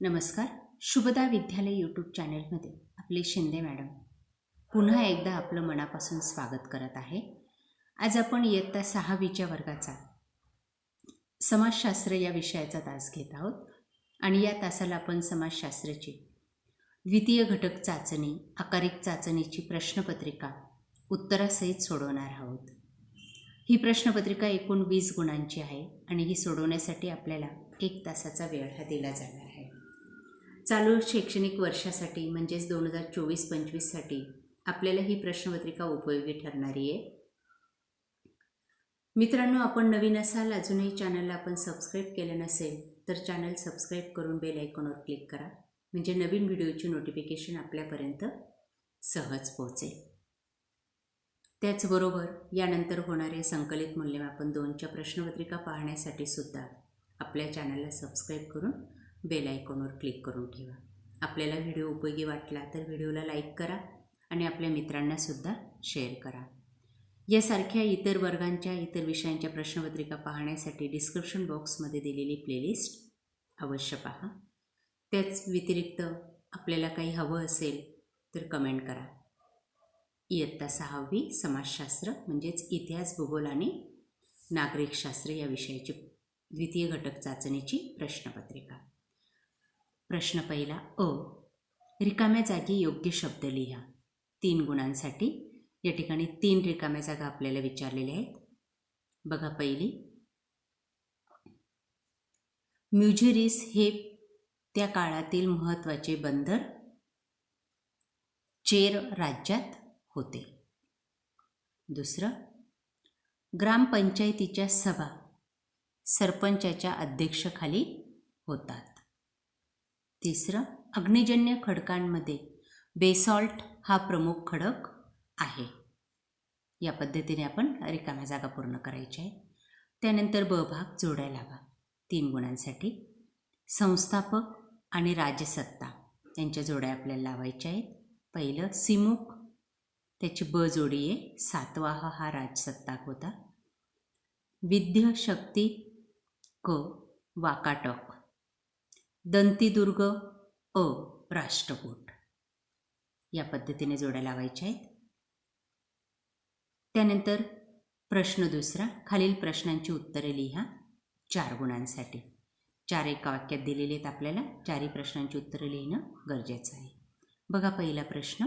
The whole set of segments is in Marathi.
नमस्कार. शुभदा विद्यालय यूट्यूब चॅनलमध्ये आपले शिंदे मॅडम. पुन्हा एकदा आपलं मनापासून स्वागत करत आहे. आज आपण इयत्ता सहावीच्या वर्गाचा समाजशास्त्र या विषयाचा तास घेत आहोत आणि या तासाला आपण समाजशास्त्राची द्वितीय घटक चाचणी आकारिक चाचणीची प्रश्नपत्रिका उत्तरासहित सोडवणार आहोत. ही प्रश्नपत्रिका एकूण वीस गुणांची आहे आणि ही सोडवण्यासाठी आपल्याला एक तासाचा वेळ हा दिला जाणार आहे. चालू शैक्षणिक वर्षासाठी म्हणजेच दोन हजार चोवीस पंचवीससाठी आपल्याला ही प्रश्नपत्रिका उपयोगी ठरणारी आहे. मित्रांनो आपण नवीन असाल अजूनही चॅनलला आपण सबस्क्राईब केलं नसेल तर चॅनल सबस्क्राईब करून बेल आयकॉनवर क्लिक करा. म्हणजे नवीन व्हिडिओची नोटिफिकेशन आपल्यापर्यंत सहज पोहोचेल. त्याचबरोबर यानंतर होणारे संकलित मूल्यमापन दोनच्या प्रश्नपत्रिका पाहण्यासाठी सुद्धा आपल्या चॅनलला सबस्क्राईब करून बेल आयकॉनवर क्लिक करून ठेवा. आपल्याला व्हिडिओ उपयोगी वाटला तर व्हिडिओला लाईक करा आणि आपल्या मित्रांनासुद्धा शेअर करा. यासारख्या इतर वर्गांच्या इतर विषयांच्या प्रश्नपत्रिका पाहण्यासाठी डिस्क्रिप्शन बॉक्समध्ये दिलेली प्लेलिस्ट अवश्य पहा. त्याच व्यतिरिक्त आपल्याला काही हवं असेल तर कमेंट करा. इयत्ता सहावी समाजशास्त्र म्हणजेच इतिहास भूगोल आणि नागरिकशास्त्र या विषयाची द्वितीय घटक चाचणीची प्रश्नपत्रिका. प्रश्न पहिला अ. रिकाम्या जागी योग्य शब्द लिहा. तीन गुणांसाठी. या ठिकाणी तीन रिकाम्या जागा आपल्याला विचारलेल्या आहेत. बघा पहिली. म्युझरीस हे त्या काळातील महत्त्वाचे बंदर चेर राज्यात होते. दुसरं. ग्रामपंचायतीच्या सभा सरपंचाच्या अध्यक्षखाली होतात. तिसरं अग्निजन्य खडकांमध्ये बेसॉल्ट हा प्रमुख खडक आहे. या पद्धतीने आपण रिकाम्या जागा पूर्ण करायच्या आहे त्यानंतर ब भाग जोडायला हवा. तीन गुणांसाठी. संस्थापक आणि राजसत्ता यांच्या जोड्या आपल्याला लावायच्या आहेत. पहिलं सिमुक. त्याची ब जोडी आहे. सातवाह हा राजसत्ताक होता. विद्य शक्ती क वाकाटक. दंतीदुर्ग अ राष्ट्रकूट. या पद्धतीने जोड्या लावायच्या आहेत. त्यानंतर प्रश्न दुसरा खालील प्रश्नांची उत्तरे लिहा. चार गुणांसाठी. चार एका वाक्यात दिलेले आहेत आपल्याला. चारही प्रश्नांची उत्तरं लिहिणं गरजेचं आहे. बघा पहिला प्रश्न.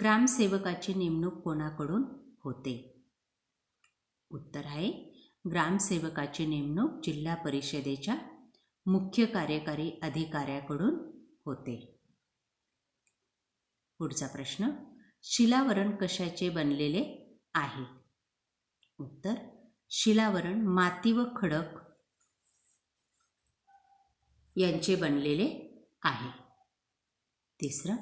ग्रामसेवकाची नेमणूक कोणाकडून होते? उत्तर आहे. ग्रामसेवकाची नेमणूक जिल्हा परिषदेच्या मुख्य कार्यकारी अधिकाऱ्याकडून होते. पुढचा प्रश्न शिलावरण कशाचे बनलेले आहे? उत्तर शिलावरण माती व खडक यांचे बनलेले आहे. तिसरं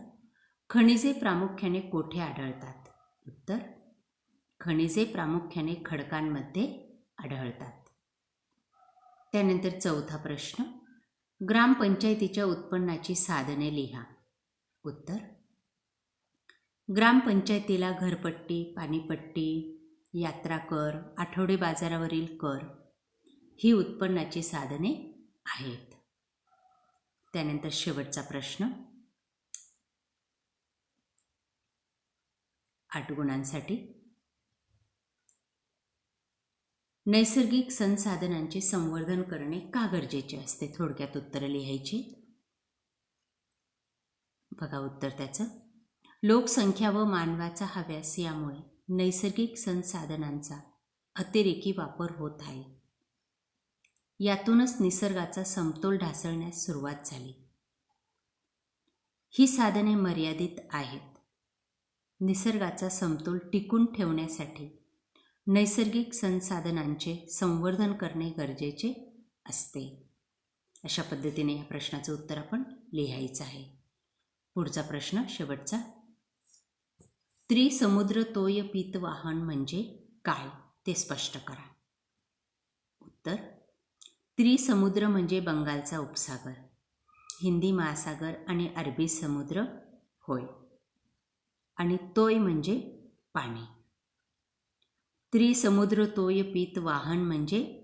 खनिजे प्रामुख्याने कोठे आढळतात? उत्तर खनिजे प्रामुख्याने खडकांमध्ये आढळतात. त्यानंतर चौथा प्रश्न ग्रामपंचायतीच्या उत्पन्नाची साधने लिहा. उत्तर ग्रामपंचायतीला घरपट्टी पाणीपट्टी यात्रा कर आठवडे बाजारावरील कर ही उत्पन्नाची साधने आहेत. त्यानंतर शेवटचा प्रश्न आठ गुणांसाठी नैसर्गिक संसाधनांचे संवर्धन करणे का गरजेचे असते? थोडक्यात उत्तरं लिहायची. बघा उत्तर त्याचं. लोकसंख्या व मानवाचा हव्यास यामुळे नैसर्गिक संसाधनांचा अतिरेकी वापर होत आहे. यातूनच निसर्गाचा समतोल ढासळण्यास सुरुवात झाली. ही साधने मर्यादित आहेत. निसर्गाचा समतोल टिकून ठेवण्यासाठी नैसर्गिक संसाधनांचे संवर्धन करणे गरजेचे असते. अशा पद्धतीने या प्रश्नाचं उत्तर आपण लिहायचं आहे. पुढचा प्रश्न शेवटचा. त्रिसमुद्र तोय पीत वाहन म्हणजे काय? ते स्पष्ट करा. उत्तर त्रिसमुद्र म्हणजे बंगालचा उपसागर. हिंदी महासागर आणि अरबी समुद्र होय. आणि तोय म्हणजे पाणी. त्रिसमुद्र तोय पीत वाहन म्हणजे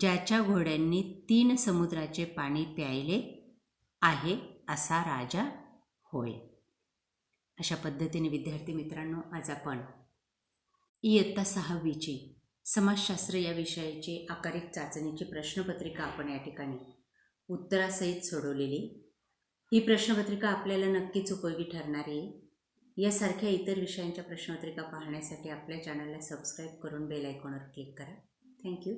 ज्याच्या घोड्यांनी तीन समुद्राचे पाणी प्यायले आहे असा राजा होय. अशा पद्धतीने विद्यार्थी मित्रांनो आज आपण इयत्ता सहावीची समाजशास्त्र या विषयाची आकारिक चाचणीची प्रश्नपत्रिका आपण या ठिकाणी उत्तरासहित सोडवलेली. ही प्रश्नपत्रिका आपल्याला नक्कीच उपयोगी ठरणार आहे. यासारख्या इतर विषयांच्या प्रश्नपत्रिका पाहण्यासाठी आपल्या चॅनलला सबस्क्राईब करून बेल आयकॉनवर क्लिक करा. थँक्यू